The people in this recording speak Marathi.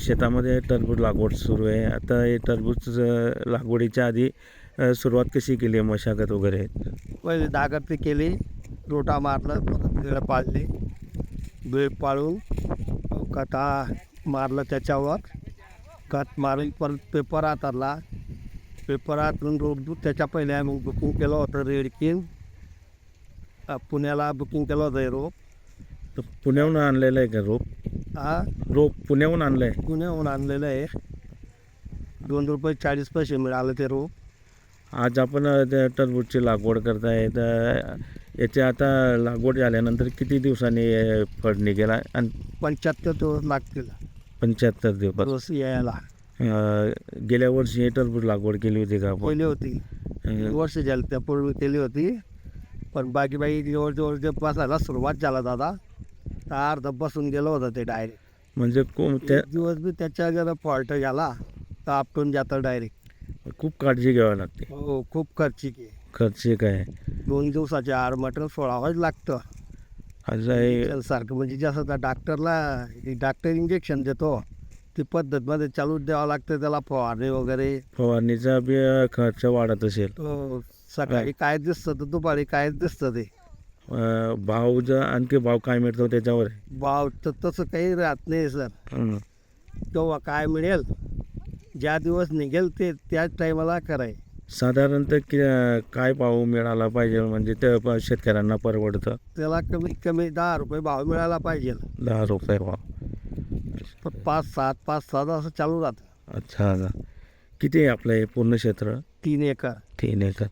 शेतामध्ये टरबूज लागवड सुरू आहे. आता हे टरबूज लागवडीच्या आधी सुरुवात कशी केली आहे मशागत वगैरे? पहिले दागरती केली रोटा मारलं परत वेळ पाळली वेळ पाळून कथा मारलं त्याच्यावर. कट मारून परत पेपर हातारला. पेपर हातरून रोड त्याच्या पहिले आम्ही बुकिंग केलं होतं रेडकीन. पुण्याला बुकिंग केलं होतं हे रोप. तर पुण्याहून आणलेलं आहे का रोप? हा? रोप पुण्याहून आणलं आहे पुण्याहून आणलेलं आहे. दोन रुपये चाळीस पैसे मिळाले ते रोप. आज आपण त्या टरबूजची लागवड करताय. तर याची आता लागवड झाल्यानंतर किती दिवसांनी फळ निघेला? आणि पंच्याहत्तर दिवस लागतील. पंच्याहत्तर दिवस. रोज यायला. अ, गेल्या वर्षी हे टरबूज लागवड केली होती का आपण? पहिली होती. अ, वर्ष झालं त्या पूर्वी केली होती. पण बाकी बाई जवळजवळ जे बसायला सुरुवात झाला दादा. तर अर्ध बसून गेलं होतं ते डायरेक्ट म्हणजे को- त्या दिवस बी त्याच्या जर फॉल्ट झाला तर आपटून जातं डायरेक्ट खूप काळजी घ्यावी लागते. हो खूप खर्चिक आहे. खर्चिक आहे. दोन दिवसाचे आर मटेरियल सोडावंच लागतं. आज आहे सारखं म्हणजे जसं त्या डॉक्टरला डॉक्टर इंजेक्शन देतो ती पद्धतमध्ये चालूच द्यावं लागतं त्याला फवारणी वगैरे. फवारणीचा बी खर्च वाढत असेल. तो सकाळी काय दिसतं तर दुपारी काय दिसतं ते. भाव जर आणखी भाव काय मिळतो त्याच्यावर? आहे. भाव तर तसं काही राहत नाही सर. हं. तेव्हा काय मिळेल ज्या दिवस निघेल ते त्याच टायमाला कराय. साधारणतः कि काय भाव मिळाला पाहिजे? म्हणजे ते प- शेतकऱ्यांना परवडतं. त्याला कमीत कमी दहा रुपये भाव मिळायला पाहिजे. दहा रुपये भाव. पण पाच सात पाच सात असं चालू राहतं. अच्छा. किती आहे आपलं हे पूर्ण क्षेत्र? तीन एकर. तीन एकर.